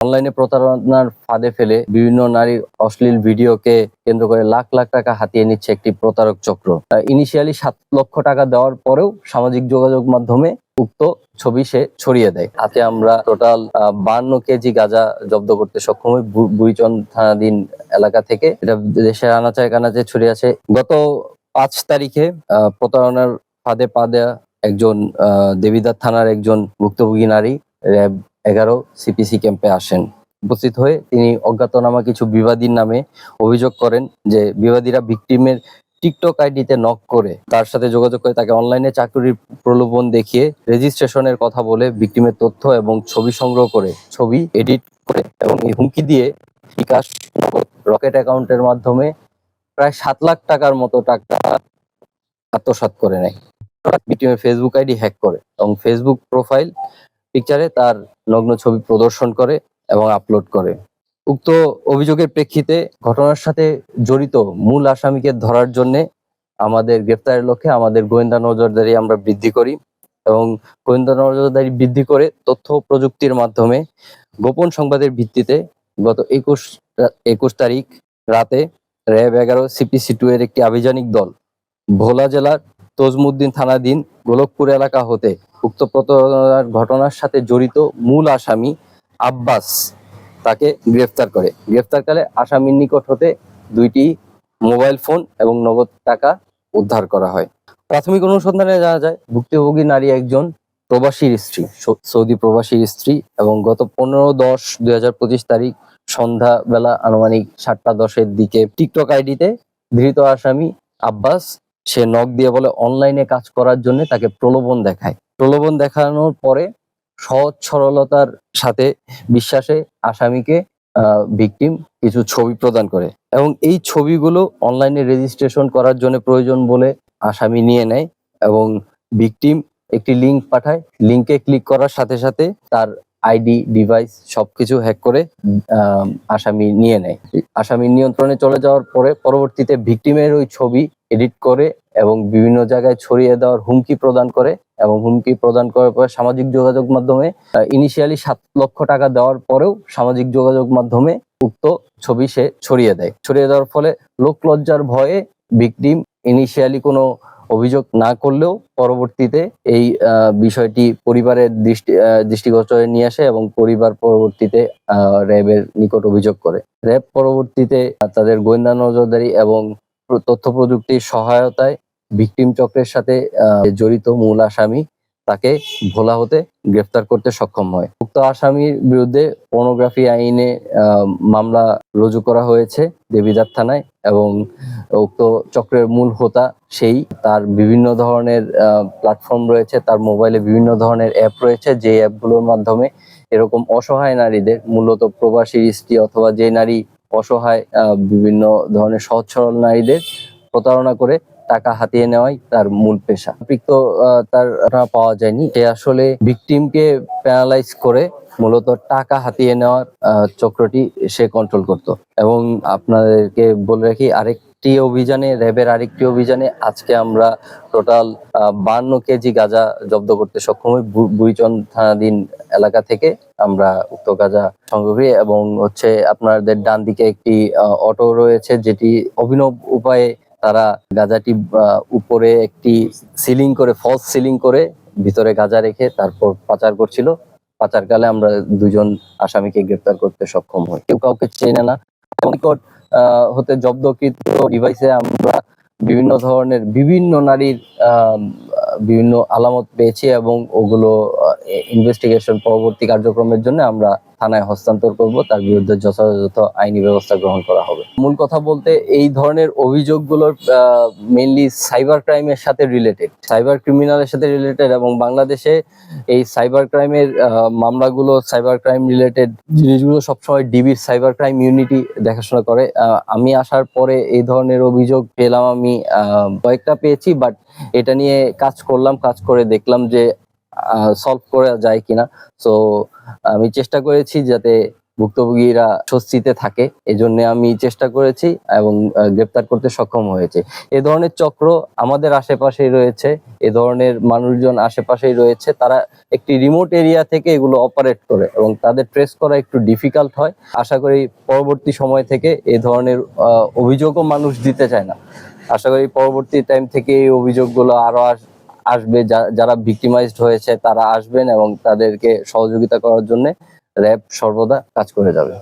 অনলাইনে প্রতারণার ফাঁদে ফেলে বিভিন্ন নারীর অশ্লীল ভিডিওকে কেন্দ্র করে লাখ লাখ টাকা হাতিয়ে নিচ্ছে একটি প্রতারক চক্র। ইনিশিয়ালি সাত লক্ষ টাকা দেওয়ার পরেও সামাজিক যোগাযোগ মাধ্যমে উক্ত ছবি সে ছড়িয়ে দেয়। হাতে আমরা টোটাল বান্ন কেজি গাঁজা জব্দ করতে সক্ষম হই বুড়িচন থানাধীন এলাকা থেকে। এটা দেশের আনাচায় কানাচে ছড়িয়ে আছে। গত পাঁচ তারিখে প্রতারণার ফাঁদে পা দেয়া একজন আহ, দেবিদ্বার থানার একজন ভুক্তভোগী নারী র্যাব এগারো সিপিসি ক্যাম্পে আসেন। উপস্থিত হয়ে তিনি অজ্ঞাতনামা কিছু বিবাদীর নামে অভিযোগ করেন যে বিবাদীরা ভিকটিমের টিকটক আইডিতে নক করে। তার সাথে যোগাযোগ করে তাকে অনলাইনে চাকরির প্রলোভন দেখিয়ে রেজিস্ট্রেশনের কথা বলে ভিকটিমের তথ্য এবং ছবি সংগ্রহ করে, ছবি এডিট করে এবং এই হুমকি দিয়ে বিকাশ রকেট অ্যাকাউন্টের মাধ্যমে প্রায় সাত লাখ টাকার মতো টাকা আত্মসাৎ করে নেয়। ভিকটিমের ফেসবুক আইডি হ্যাক করে এবং ফেসবুক প্রোফাইল পিকচারে তার নগ্ন ছবি প্রদর্শন করে এবং আপলোড করে। উক্ত অভিযোগের প্রেক্ষিতে ঘটনার সাথে জড়িত মূল আসামিকে ধরার জন্য আমাদের গ্রেপ্তারের লক্ষ্যে আমাদের গোয়েন্দা নজরদারি আমরা বৃদ্ধি করি এবং গোয়েন্দা নজরদারি বৃদ্ধি করে তথ্য প্রযুক্তির মাধ্যমে গোপন সংবাদের ভিত্তিতে গত একুশ একুশ তারিখ রাতে র্যাব এগারো সিপিসি টু এর একটি আভিযানিক দল ভোলা জেলার তজমুদ্দিন থানাধীন গোলকপুর এলাকা হতে উক্ত প্রতারণার ঘটনার সাথে জড়িত মূল আসামি আব্বাস তাকে গ্রেফতার করে। গ্রেফতারকালে আসামির নিকট হতে দুইটি মোবাইল ফোন এবং নগদ টাকা উদ্ধার করা হয়। প্রাথমিক অনুসন্ধানে জানা যায়, ভুক্তভোগী নারী একজন প্রবাসীর স্ত্রী সৌদি প্রবাসীর স্ত্রী এবং গত পনেরো দশ দুই তারিখ সন্ধ্যা বেলা আনুমানিক সাতটা দশের দিকে টিকটক আইডিতে ধৃত আসামি আব্বাস, সে নখ দিয়ে বলে, অনলাইনে কাজ করার জন্য তাকে প্রলোভন দেখায়। প্রলোভন দেখানোর পরে সহজ সরলতার সাথে বিশ্বাসে আসামিকে ভিকটিম কিছু ছবি প্রদান করে। এবং এই ছবিগুলো অনলাইনে রেজিস্ট্রেশন করার জন্য প্রয়োজন বলে আসামি নিয়ে নেয় এবং ভিকটিম একটি লিংক পাঠায়। লিংকে ক্লিক করার সাথে সাথে তার আইডি ডিভাইস সবকিছু হ্যাক করে আসামি নিয়ে নেয়। আসামির নিয়ন্ত্রণে চলে যাওয়ার পরে পরবর্তীতে ভিকটিমের ওই ছবি এডিট করে এবং বিভিন্ন জায়গায় ছড়িয়ে দেওয়ার হুমকি প্রদান করে এবং হুমকি প্রদান করার পরে সামাজিক যোগাযোগ মাধ্যমে ইনিশিয়ালি সাত লক্ষ টাকা দেওয়ার পরেও সামাজিক যোগাযোগ মাধ্যমে উক্ত ছবি সে ছড়িয়ে দেয়। ছড়িয়ে দেওয়ার ফলে লোক লজ্জার ভয়ে ভিকটিম ইনিশিয়ালি কোনো অভিযোগ না করলেও পরবর্তীতে এই বিষয়টি পরিবারের দৃষ্টি দৃষ্টিগোচরে নিয়ে আসে এবং পরিবার পরবর্তীতে র্যাবের নিকট অভিযোগ করে। র্যাব পরবর্তীতে তাদের গোয়েন্দা নজরদারি এবং তথ্য প্রযুক্তির সহায়তায় ভিকটিম চক্রের সাথে জড়িত মূল আসামি তাকে ভোলা হতে গ্রেফতার করতে সক্ষম হয়। উক্ত আসামির বিরুদ্ধে পর্নোগ্রাফি আইনে মামলা রুজু করা হয়েছে দেবিদার থানায় এবং উক্ত চক্রের মূল হোতা সেই। তার বিভিন্ন ধরনের প্ল্যাটফর্ম রয়েছে, তার মোবাইলে বিভিন্ন ধরনের অ্যাপ রয়েছে। যে অ্যাপগুলোর মাধ্যমে এরকম অসহায় নারীদের, মূলত প্রবাসী স্ত্রী অথবা যে নারী অসহায় বিভিন্ন ধরনের সহজ সরল নারীদের প্রতারণা করে টাকা হাতিয়ে নেওয়াই তার মূল পেশা। আহ, তার পাওয়া যায়নি। সে আসলে ভিকটিমকে প্যানালাইজ করে মূলত টাকা হাতিয়ে নেওয়ার চক্রটি সে কন্ট্রোল করত। এবং আপনাদেরকে বলে রাখি আরেকটি অভিযানে র্যাবের আরেকটি অভিযানে আজকে আমরা টোটাল বান্ন কেজি গাঁজা জব্দ করতে সক্ষম হই বুড়িচন থানাধীন এলাকা থেকে। আমরা উক্ত গাঁজা সংগ্রহ করি এবং হচ্ছে আপনাদের ডান দিকে একটি অটো রয়েছে যেটি অভিনব উপায়ে তারা গাঁজাটি উপরে একটি সিলিং করে ফলস সিলিং করে ভিতরে গাঁজা রেখে তারপর পাচার করছিল। পাচারকালে আমরা দুজন আসামিকে গ্রেপ্তার করতে সক্ষম হই। কেউ কাউকে চেনে না। নিকট হতে জব্দকৃত ডিভাইসে আমরা বিভিন্ন ধরনের বিভিন্ন নারীর বিভিন্ন আলামত পেয়েছি এবং ওগুলো ইনভেস্টিগেশন পরবর্তী কার্যক্রমের জন্য আমরা থানায় হস্তান্তর করব, তার বিরুদ্ধে যথাযথ আইনি ব্যবস্থা গ্রহণ করা হবে। মূল কথা বলতে, এই ধরনের অভিযোগগুলোর মেইনলি সাইবার ক্রাইমের সাথে রিলেটেড সাইবার ক্রিমিনালের সাথে রিলেটেড এবং বাংলাদেশে এই সাইবার ক্রাইমের মামলাগুলো সাইবার ক্রাইম রিলেটেড জিনিসগুলো সবসময় ডিবির সাইবার ক্রাইম ইউনিটি দেখাশোনা করে। আমি আসার পরে এই ধরনের অভিযোগ পেলাম আমি কয়েকটা পেয়েছি বাট এটা নিয়ে কাজ করলাম, কাজ করে দেখলাম যে সলভ করা যায় কিনা। সো আমি চেষ্টা করেছি যাতে ভুক্তভোগীরা স্বস্তিতে থাকে, এজন্য আমি চেষ্টা করেছি এবং গ্রেপ্তার করতে সক্ষম হয়েছে। এ ধরনের চক্র আমাদের আশেপাশেই রয়েছে, এ ধরনের মানুষজন আশেপাশেই রয়েছে, তারা একটি রিমোট এরিয়া থেকে এগুলো অপারেট করে এবং তাদের ট্রেস করা একটু ডিফিকাল্ট হয়। আশা করি পরবর্তী সময় থেকে এ ধরনের অভিযোগও মানুষ দিতে চায় না। আশা করি পরবর্তী টাইম থেকে এই অভিযোগগুলো আরও আস- আসবে যারা ভিক্টিমাইজড হয়েছে তারা আসবেন এবং তাদেরকে সহযোগিতা করার জন্য র্যাব সর্বদা কাজ করে যাবে।